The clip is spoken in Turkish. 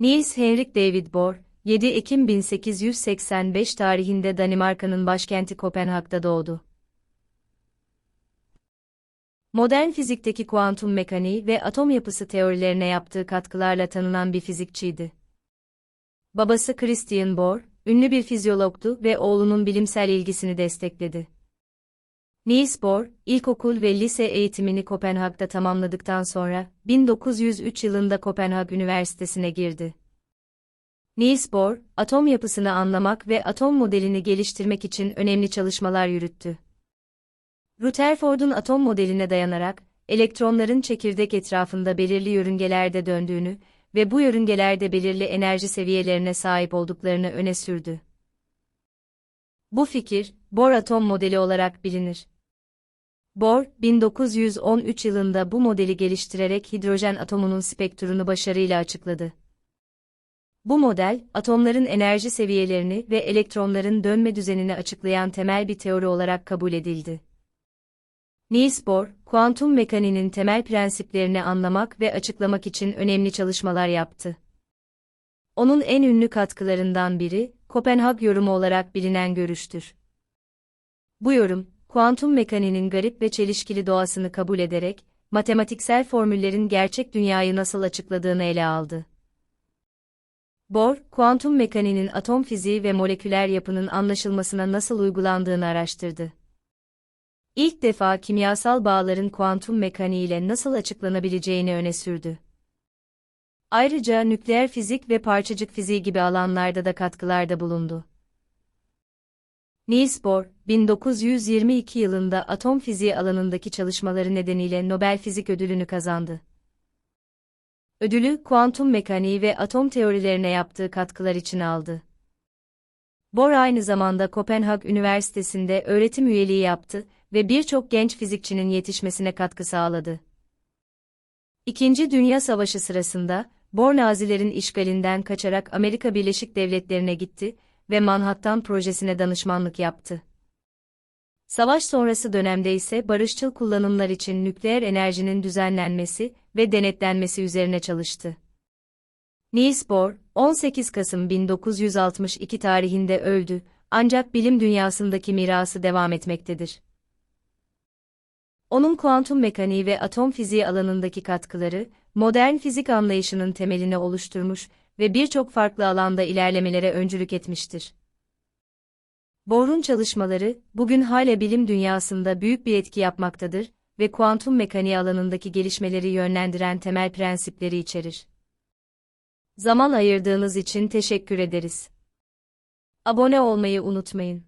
Niels Henrik David Bohr, 7 Ekim 1885 tarihinde Danimarka'nın başkenti Kopenhag'da doğdu. Modern fizikteki kuantum mekaniği ve atom yapısı teorilerine yaptığı katkılarla tanınan bir fizikçiydi. Babası Christian Bohr, ünlü bir fizyologtu ve oğlunun bilimsel ilgisini destekledi. Niels Bohr, ilkokul ve lise eğitimini Kopenhag'da tamamladıktan sonra, 1903 yılında Kopenhag Üniversitesi'ne girdi. Niels Bohr, atom yapısını anlamak ve atom modelini geliştirmek için önemli çalışmalar yürüttü. Rutherford'un atom modeline dayanarak, elektronların çekirdek etrafında belirli yörüngelerde döndüğünü ve bu yörüngelerde belirli enerji seviyelerine sahip olduklarını öne sürdü. Bu fikir, Bohr atom modeli olarak bilinir. Bohr, 1913 yılında bu modeli geliştirerek hidrojen atomunun spektrunu başarıyla açıkladı. Bu model, atomların enerji seviyelerini ve elektronların dönme düzenini açıklayan temel bir teori olarak kabul edildi. Niels Bohr, kuantum mekaniğinin temel prensiplerini anlamak ve açıklamak için önemli çalışmalar yaptı. Onun en ünlü katkılarından biri, Kopenhag yorumu olarak bilinen görüştür. Bu yorum, kuantum mekaniğinin garip ve çelişkili doğasını kabul ederek, matematiksel formüllerin gerçek dünyayı nasıl açıkladığını ele aldı. Bohr, kuantum mekaniğinin atom fiziği ve moleküler yapının anlaşılmasına nasıl uygulandığını araştırdı. İlk defa kimyasal bağların kuantum mekaniğiyle nasıl açıklanabileceğini öne sürdü. Ayrıca nükleer fizik ve parçacık fiziği gibi alanlarda da katkılarda bulundu. Niels Bohr, 1922 yılında atom fiziği alanındaki çalışmaları nedeniyle Nobel Fizik Ödülünü kazandı. Ödülü, kuantum mekaniği ve atom teorilerine yaptığı katkılar için aldı. Bohr aynı zamanda Kopenhag Üniversitesi'nde öğretim üyeliği yaptı ve birçok genç fizikçinin yetişmesine katkı sağladı. İkinci Dünya Savaşı sırasında, Bohr Nazilerin işgalinden kaçarak Amerika Birleşik Devletleri'ne gitti ve Manhattan projesine danışmanlık yaptı. Savaş sonrası dönemde ise barışçıl kullanımlar için nükleer enerjinin düzenlenmesi ve denetlenmesi üzerine çalıştı. Niels Bohr, 18 Kasım 1962 tarihinde öldü, ancak bilim dünyasındaki mirası devam etmektedir. Onun kuantum mekaniği ve atom fiziği alanındaki katkıları, modern fizik anlayışının temelini oluşturmuş ve birçok farklı alanda ilerlemelere öncülük etmiştir. Bohr'un çalışmaları, bugün hala bilim dünyasında büyük bir etki yapmaktadır ve kuantum mekaniği alanındaki gelişmeleri yönlendiren temel prensipleri içerir. Zaman ayırdığınız için teşekkür ederiz. Abone olmayı unutmayın.